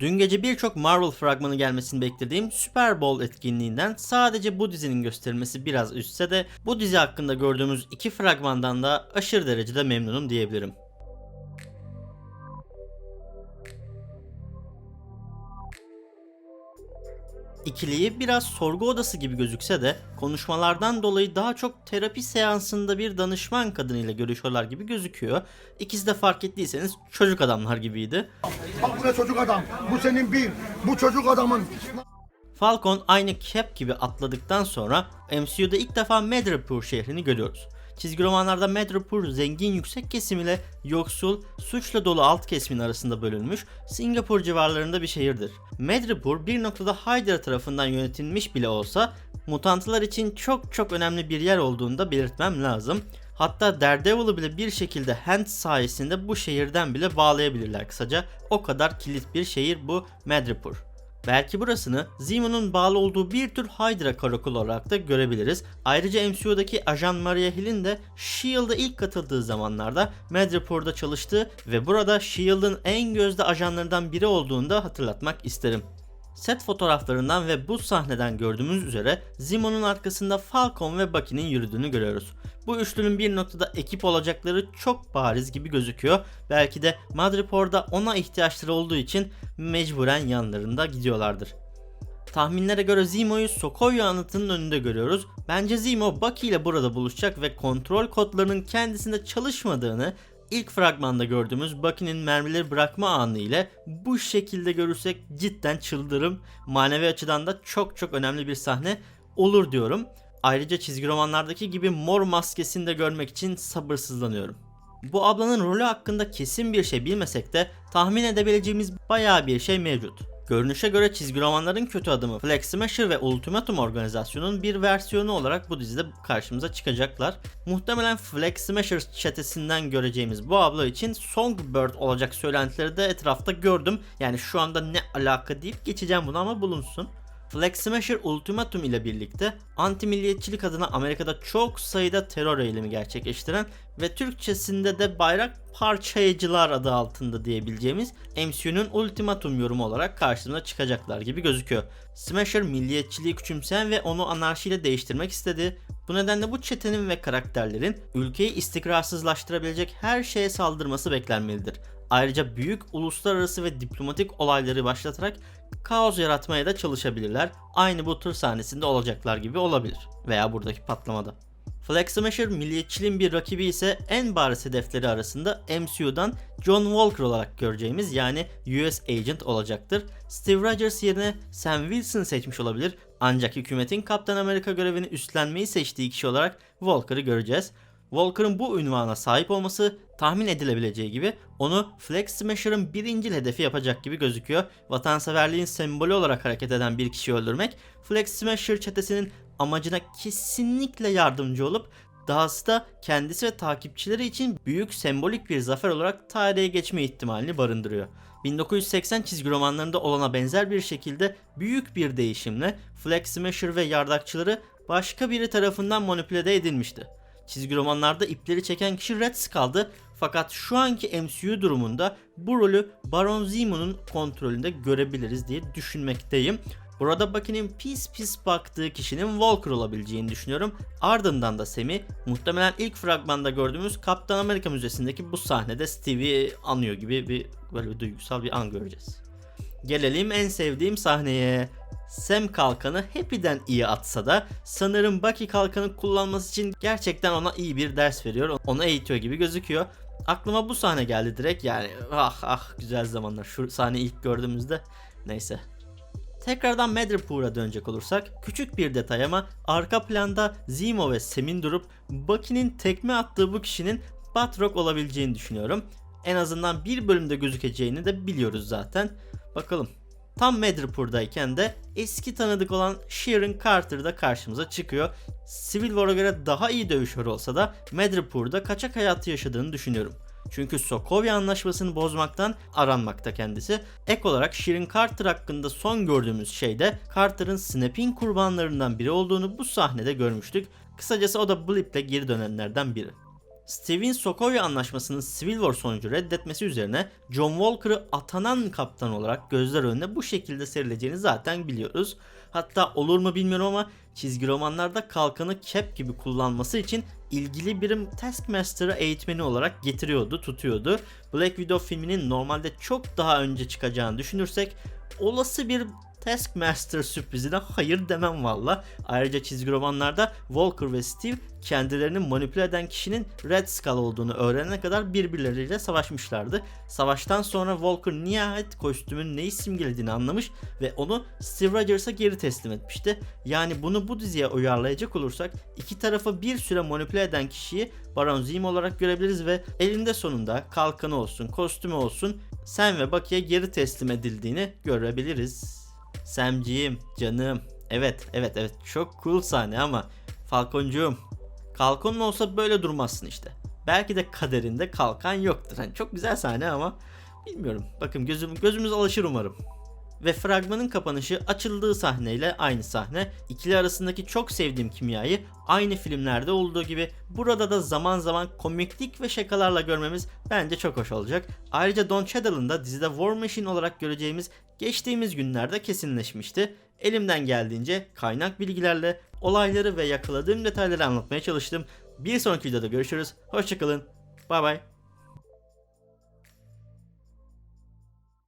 Dün gece birçok Marvel fragmanı gelmesini beklediğim Super Bowl etkinliğinden sadece bu dizinin gösterilmesi biraz üstse de bu dizi hakkında gördüğümüz iki fragmandan da aşırı derecede memnunum diyebilirim. İkiliyi biraz sorgu odası gibi gözükse de konuşmalardan dolayı daha çok terapi seansında bir danışman kadınıyla görüşüyorlar gibi gözüküyor. İkisi de fark ettiyseniz çocuk adamlar gibiydi. Bak buraya çocuk adam. Bu senin bir. Bu çocuk adamın. Falcon aynı Cap gibi atladıktan sonra MCU'da ilk defa Madripoor şehrini görüyoruz. Çizgi romanlarda Madripoor zengin yüksek kesim ile yoksul, suçla dolu alt kesimin arasında bölünmüş Singapur civarlarında bir şehirdir. Madripoor bir noktada Hydra tarafından yönetilmiş bile olsa mutantlar için çok çok önemli bir yer olduğunu da belirtmem lazım. Hatta Daredevil'ı bile bir şekilde Hand sayesinde bu şehirden bile bağlayabilirler kısaca. O kadar kilit bir şehir bu Madripoor. Belki burasını Zemo'nun bağlı olduğu bir tür Hydra karakolu olarak da görebiliriz. Ayrıca MCU'daki ajan Maria Hill'in de S.H.I.E.L.D''a ilk katıldığı zamanlarda Madripoor'da çalıştığı ve burada S.H.I.E.L.D'ın en gözde ajanlarından biri olduğunu da hatırlatmak isterim. Set fotoğraflarından ve bu sahneden gördüğümüz üzere Zemo'nun arkasında Falcon ve Bucky'nin yürüdüğünü görüyoruz. Bu üçlünün bir noktada ekip olacakları çok bariz gibi gözüküyor. Belki de Madripoor'da ona ihtiyaçları olduğu için mecburen yanlarında gidiyorlardır. Tahminlere göre Zemo'yu Sokovia anıtının önünde görüyoruz. Bence Zemo Bucky ile burada buluşacak ve kontrol kodlarının kendisinde çalışmadığını ilk fragmanda gördüğümüz Bucky'nin mermileri bırakma anı ile bu şekilde görürsek cidden çıldırırım. Manevi açıdan da çok çok önemli bir sahne olur diyorum. Ayrıca çizgi romanlardaki gibi mor maskesini de görmek için sabırsızlanıyorum. Bu ablanın rolü hakkında kesin bir şey bilmesek de tahmin edebileceğimiz bayağı bir şey mevcut. Görünüşe göre çizgi romanların kötü adamı Flag Smasher ve Ultimatum organizasyonun bir versiyonu olarak bu dizide karşımıza çıkacaklar. Muhtemelen Flag Smasher çetesinden göreceğimiz bu abla için Songbird olacak söylentileri de etrafta gördüm. Yani şu anda ne alaka deyip geçeceğim bunu ama bulunsun. Flag Smasher Ultimatum ile birlikte anti milliyetçilik adına Amerika'da çok sayıda terör eylemi gerçekleştiren ve Türkçesinde de bayrak parçayıcılar adı altında diyebileceğimiz MCU'nun Ultimatum yorumu olarak karşımıza çıkacaklar gibi gözüküyor. Smasher milliyetçiliği küçümseyen ve onu anarşiyle değiştirmek istedi. Bu nedenle bu çetenin ve karakterlerin ülkeyi istikrarsızlaştırabilecek her şeye saldırması beklenmelidir. Ayrıca büyük uluslararası ve diplomatik olayları başlatarak kaos yaratmaya da çalışabilirler. Aynı bu tır sahnesinde olacaklar gibi olabilir veya buradaki patlamada. Flag Smasher milliyetçiliğin bir rakibi ise en bariz hedefleri arasında MCU'dan John Walker olarak göreceğimiz yani US Agent olacaktır. Steve Rogers yerine Sam Wilson seçmiş olabilir ancak hükümetin Kaptan Amerika görevini üstlenmeyi seçtiği kişi olarak Walker'ı göreceğiz. Walker'ın bu ünvana sahip olması tahmin edilebileceği gibi onu Flag Smasher'ın birincil hedefi yapacak gibi gözüküyor. Vatanseverliğin sembolü olarak hareket eden bir kişiyi öldürmek Flag Smasher çetesinin amacına kesinlikle yardımcı olup dahası da kendisi ve takipçileri için büyük sembolik bir zafer olarak tarihe geçme ihtimalini barındırıyor. 1980 çizgi romanlarında olana benzer bir şekilde büyük bir değişimle Flag Smasher ve yardakçıları başka biri tarafından manipüle edilmişti. Çizgi romanlarda ipleri çeken kişi Red Skull'dı fakat şu anki MCU durumunda bu rolü Baron Zemo'nun kontrolünde görebiliriz diye düşünmekteyim. Burada Bucky'nin pis pis baktığı kişinin Walker olabileceğini düşünüyorum. Ardından da Sam'i muhtemelen ilk fragmanda gördüğümüz Kaptan Amerika Müzesi'ndeki bu sahnede Stevie'yi anıyor gibi bir böyle bir duygusal bir an göreceğiz. Gelelim en sevdiğim sahneye. Sam kalkanı Happy'den iyi atsa da sanırım Bucky kalkanı kullanması için gerçekten ona iyi bir ders veriyor. Onu eğitiyor gibi gözüküyor. Aklıma bu sahne geldi direkt yani ah ah güzel zamanlar şu sahneyi ilk gördüğümüzde neyse. Tekrardan Madripoor'a dönecek olursak küçük bir detay ama arka planda Zemo ve Sam'in durup Bucky'nin tekme attığı bu kişinin Batroc olabileceğini düşünüyorum. En azından bir bölümde gözükeceğini de biliyoruz zaten. Bakalım. Tam Madripoor'dayken de eski tanıdık olan Sharon Carter da karşımıza çıkıyor. Civil War'a göre daha iyi dövüşör olsa da Madripoor'da kaçak hayatı yaşadığını düşünüyorum. Çünkü Sokovia anlaşmasını bozmaktan aranmakta kendisi. Ek olarak Sharon Carter hakkında son gördüğümüz şeyde Carter'ın Snap'in kurbanlarından biri olduğunu bu sahnede görmüştük. Kısacası o da Blip'le geri dönenlerden biri. Steve'in Sokovia Anlaşması'nın Civil War sonucu reddetmesi üzerine John Walker'ı atanan kaptan olarak gözler önüne bu şekilde serileceğini zaten biliyoruz. Hatta olur mu bilmiyorum ama çizgi romanlarda kalkanı Cap gibi kullanması için ilgili birim Taskmaster'ı eğitmeni olarak getiriyordu, tutuyordu. Black Widow filminin normalde çok daha önce çıkacağını düşünürsek olası bir Taskmaster sürprizine hayır demem valla. Ayrıca çizgi romanlarda Walker ve Steve kendilerini manipüle eden kişinin Red Skull olduğunu öğrenene kadar birbirleriyle savaşmışlardı. Savaştan sonra Walker nihayet kostümün neyi simgelediğini anlamış ve onu Steve Rogers'a geri teslim etmişti. Yani bunu bu diziye uyarlayacak olursak iki tarafı bir süre manipüle eden kişiyi Baron Zemo olarak görebiliriz ve elinde sonunda kalkanı olsun, kostümü olsun Sam ve Bucky'ye geri teslim edildiğini görebiliriz. Samciğim, canım. Evet, evet, evet. Çok cool sahne ama Falconcuğum. Kalkanın olsa böyle durmazsın işte. Belki de kaderinde kalkan yoktur. Hani çok güzel sahne ama bilmiyorum. Bakın gözüm gözümüz alışır umarım. Ve fragmanın kapanışı açıldığı sahneyle aynı sahne. İkili arasındaki çok sevdiğim kimyayı aynı filmlerde olduğu gibi burada da zaman zaman komiklik ve şakalarla görmemiz bence çok hoş olacak. Ayrıca Don Cheadle'ın da dizide War Machine olarak göreceğimiz geçtiğimiz günlerde kesinleşmişti. Elimden geldiğince kaynak bilgilerle olayları ve yakaladığım detayları anlatmaya çalıştım. Bir sonraki videoda görüşürüz. Hoşçakalın. Bay bay.